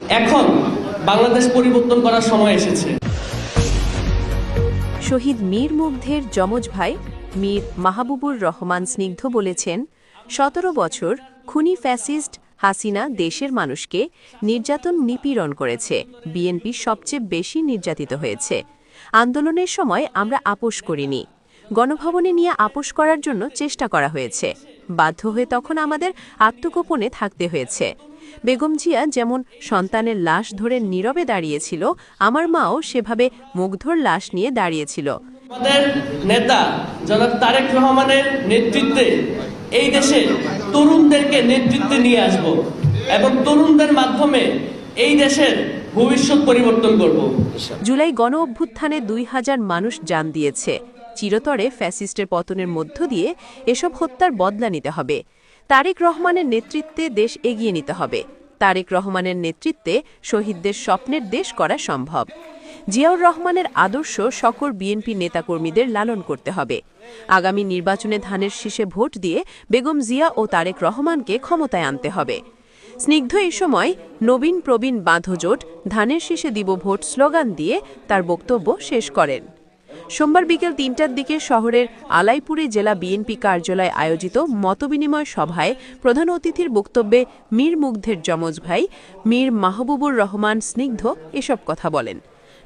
এখন বাংলাদেশ পরিবর্তন করার সময় এসেছে। শহীদ মীর মুগ্ধের যমজ ভাই মীর মাহবুবুর রহমান স্নিগ্ধ বলেছেন, সতেরো বছর খুনি ফ্যাসিস্ট হাসিনা দেশের মানুষকে নির্যাতন নিপীড়ন করেছে, বিএনপি সবচেয়ে বেশি নির্যাতিত হয়েছে। আন্দোলনের সময় আমরা আপোষ করিনি, গণভবনে নিয়ে আপোষ করার জন্য চেষ্টা করা হয়েছে। বাধ্য হয়ে তখন আমাদের আত্মগোপনে থাকতে হয়েছে। বেগম জিয়া যেমন সন্তানের লাশ ধরে নীরবে দাঁড়িয়েছিল আমার মাও সেভাবে মুগ্ধর লাশ নিয়ে দাঁড়িয়েছিল। আমাদের নেতা জনাব তারেক রহমানের নেতৃত্বে এই দেশে তরুণদেরকে নেতৃত্বে নিয়ে আসব এবং তরুণদের মাধ্যমে এই দেশের ভবিষ্যৎ পরিবর্তন করব। জুলাই গণ অভ্যুত্থানে দুই হাজার মানুষ জান দিয়েছে। চিরতরে ফ্যাসিস্টের পতনের মধ্য দিয়ে এসব হত্যার বদলা নিতে হবে। তারেক রহমানের নেতৃত্বে দেশ এগিয়ে নিতে হবে। তারেক রহমানের নেতৃত্বে শহীদদের স্বপ্নের দেশ করা সম্ভব। জিয়াউর রহমানের আদর্শ সকল বিএনপি নেতাকর্মীদের লালন করতে হবে। আগামী নির্বাচনে ধানের শীষে ভোট দিয়ে বেগম জিয়া ও তারেক রহমানকে ক্ষমতায় আনতে হবে। স্নিগ্ধ এই সময় নবীন প্রবীণ বাঁধজোট ধানের শীষে দিব ভোট স্লোগান দিয়ে তার বক্তব্য শেষ করেন। সোমবার বিকেল তিনটার দিকে শহরের আলাইপুরে জেলা বিএনপি কার্যালয়ে আয়োজিত মতবিনিময় সভায় প্রধান অতিথির বক্তব্যে মীর মুগ্ধের যমজ ভাই, মীর মাহবুবুর রহমান স্নিগ্ধ এসব কথা বলেন।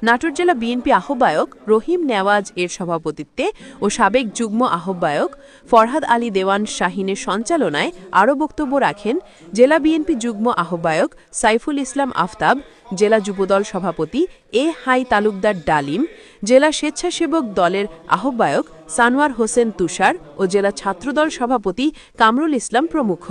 নাটোর জেলা বিএনপি আহ্বায়ক রহিম নেওয়াজ এর সভাপতিত্বে ও সাবেক যুগ্ম আহ্বায়ক ফরহাদ আলী দেওয়ান শাহিনের সঞ্চালনায় আরও বক্তব্য রাখেন জেলা বিএনপি যুগ্ম আহ্বায়ক সাইফুল ইসলাম আফতাব, জেলা যুবদল সভাপতি এ হাই তালুকদার ডালিম, জেলা স্বেচ্ছাসেবক দলের আহ্বায়ক সানোয়ার হোসেন তুষার ও জেলা ছাত্রদল সভাপতি কামরুল ইসলাম প্রমুখ।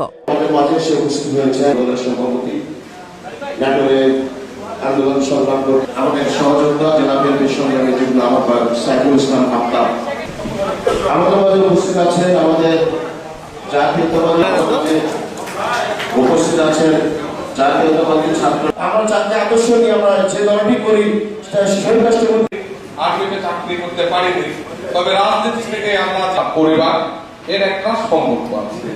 আন্দোলন করে আমাদের সহযোগিতা জেলা বিএনপির সংগ্রামী যুগ্ম আহ্বায়ক সাইফুল ইসলাম আফতাব আমাদের মাঝে উপস্থিত আছেন আমাদের জাতীয়তাবাদী উপস্থিত আছেন জাতীয়তাবাদী ছাত্র। আমরা জাতীয় আদর্শ নিয়ে আমরা যে দলটি করি, সেটা চাকরি করতে পারিনি। তবে রাজনীতি থেকে আমরা পরিবার, এর একটা সম্পর্ক আছে।